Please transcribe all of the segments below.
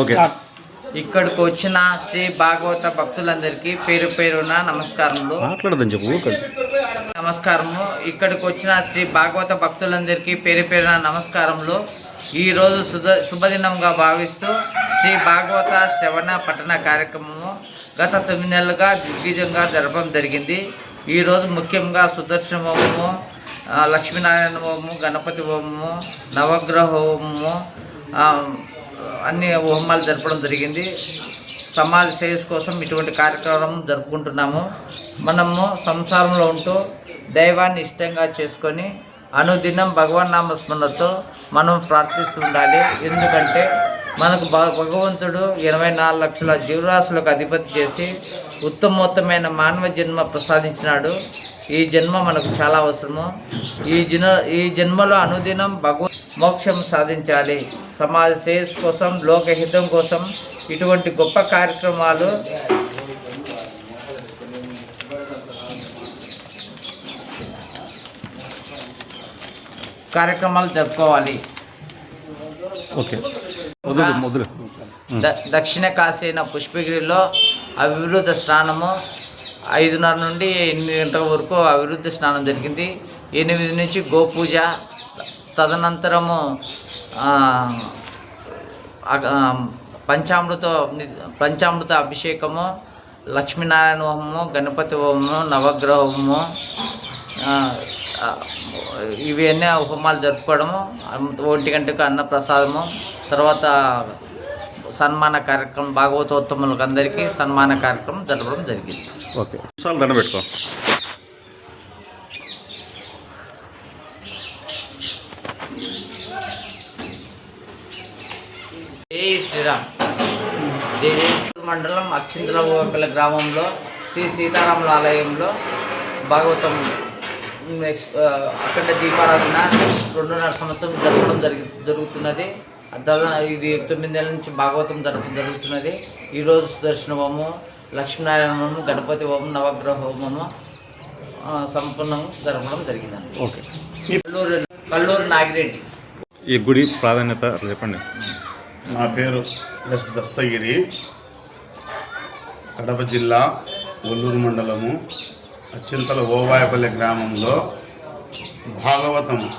Okay ఇక్కడికి వచ్చిన శ్రీ భాగవత భక్తులందరికీ పేరు పేరున నమస్కారములు. మాట్లాడదని చెప్పు. నమస్కారము. ఇక్కడికి వచ్చిన శ్రీ భాగవత భక్తులందరికీ పేరు పేరున నమస్కారములు. ఈ రోజు శుభ శుభదినంగా భావిస్తూ శ్రీ భాగవత శ్రవణ పఠన కార్యక్రమము గత తొమ్మిది నెలలుగా దిగ్విజయంగా జరపడం జరిగింది. ఈరోజు ముఖ్యంగా సుదర్శన హోమము లక్ష్మీనారాయణ హోమము గణపతి హోమము నవగ్రహ హోమము అన్ని హోమాలు జరపడం జరిగింది. సమాజ శ్రేయస్ కోసం ఇటువంటి కార్యక్రమం జరుపుకుంటున్నాము. మనము సంసారంలో ఉంటూ దైవాన్ని ఇష్టంగా చేసుకొని అనుదినం భగవన్ నామస్మరణతో మనం ప్రార్థిస్తుండాలి ఎందుకంటే మనకు భగవంతుడు ఇరవై నాలుగు లక్షల జీవరాశులకు అధిపతి చేసి ఉత్తమోత్తమైన మానవ జన్మ ప్రసాదించినాడు. ఈ జన్మ మనకు చాలా అవసరము. ఈ జన ఈ జన్మలో అనుదినం భగవ మోక్షం సాధించాలి. సమాజ శ్రేయస్ కోసం లోకహితం కోసం ఇటువంటి గొప్ప కార్యక్రమాలు కార్యక్రమాలు జరుపుకోవాలి. ఓకే. దక్షిణ కాశీ అయిన పుష్పగిరిలో అభివృద్ధి స్నానము ఐదున్నర నుండి ఎనిమిది గంటల వరకు అభివృద్ధి స్నానం జరిగింది. ఎనిమిది నుంచి గోపూజ తదనంతరము అగ- పంచామృత పంచామృత అభిషేకము లక్ష్మీనారాయణ హోమము గణపతి హోమము నవగ్రహ హోమము ఇవన్నీ హోమాలు జరుపుకోవడము ఒంటి గంటకు అన్న ప్రసాదము తర్వాత సన్మాన కార్యక్రమం భాగవతోత్తములకు అందరికీ సన్మాన కార్యక్రమం జరపడం జరిగింది. ఓకే. దండ పెట్టుకో. జై శ్రీరామ్. మండలం అక్షింతలగల గ్రామంలో శ్రీ సీతారాముల ఆలయంలో భాగవతం అఖండ దీపారాధన రెండున్నర సంవత్సరం జరపడం జరిగి జరుగుతున్నది. ఇది తొమ్మిది నెలల నుంచి భాగవతం జరపడం జరుగుతున్నది. ఈరోజు సుదర్శన హోమం లక్ష్మీనారాయణ హోమం గణపతి హోమం నవగ్రహ హోమము ఆ, సంపూర్ణంగా జరపడం జరిగిందండి. ఓకే. కల్లూరు కల్లూరు నాగిరెడ్డి. ఈ గుడి ప్రాధాన్యత చెప్పండి. నా పేరు ఎస్ దస్తగిరి. కడప జిల్లా ఒల్లూరు మండలము అచ్చింతల ఓవాయపల్లి గ్రామంలో భాగవతం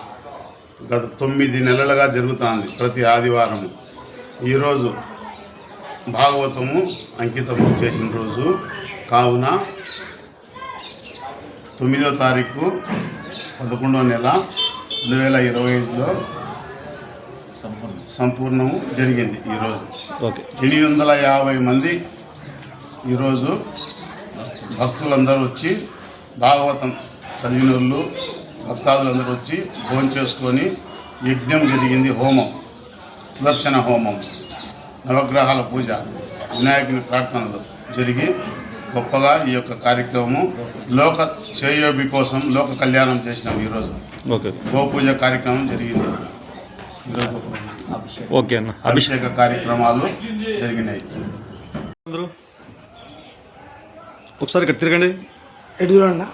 గత తొమ్మిది నెలలుగా జరుగుతుంది ప్రతి ఆదివారము. ఈరోజు భాగవతము అంకితము చేసిన రోజు. కావున తొమ్మిదో తారీఖు పదకొండవ నెల రెండు వేల ఇరవై ఐదులో సంపూర్ణము జరిగింది ఈరోజు ఓకే. ఎనిమిది వందల యాభై మంది ఈరోజు భక్తులందరూ వచ్చి భాగవతం చదివిన వాళ్ళు భక్తాదులందరూ వచ్చి భోజనం చేసుకొని యజ్ఞం జరిగింది హోమం సుదర్శన హోమం నవగ్రహాల పూజ వినాయకుని ప్రార్థనలు జరిగి గొప్పగా ఈ యొక్క కార్యక్రమం లోక శ్రేయోభి కోసం లోక కళ్యాణం చేసినాం ఈరోజు ఓకే. గోపూజ కార్యక్రమం జరిగింది. ఓకే అన్న. అభిషేక కార్యక్రమాలు జరిగినాయి. ఒకసారి ఇక్కడ తిరగండి. ఎటు చూడండి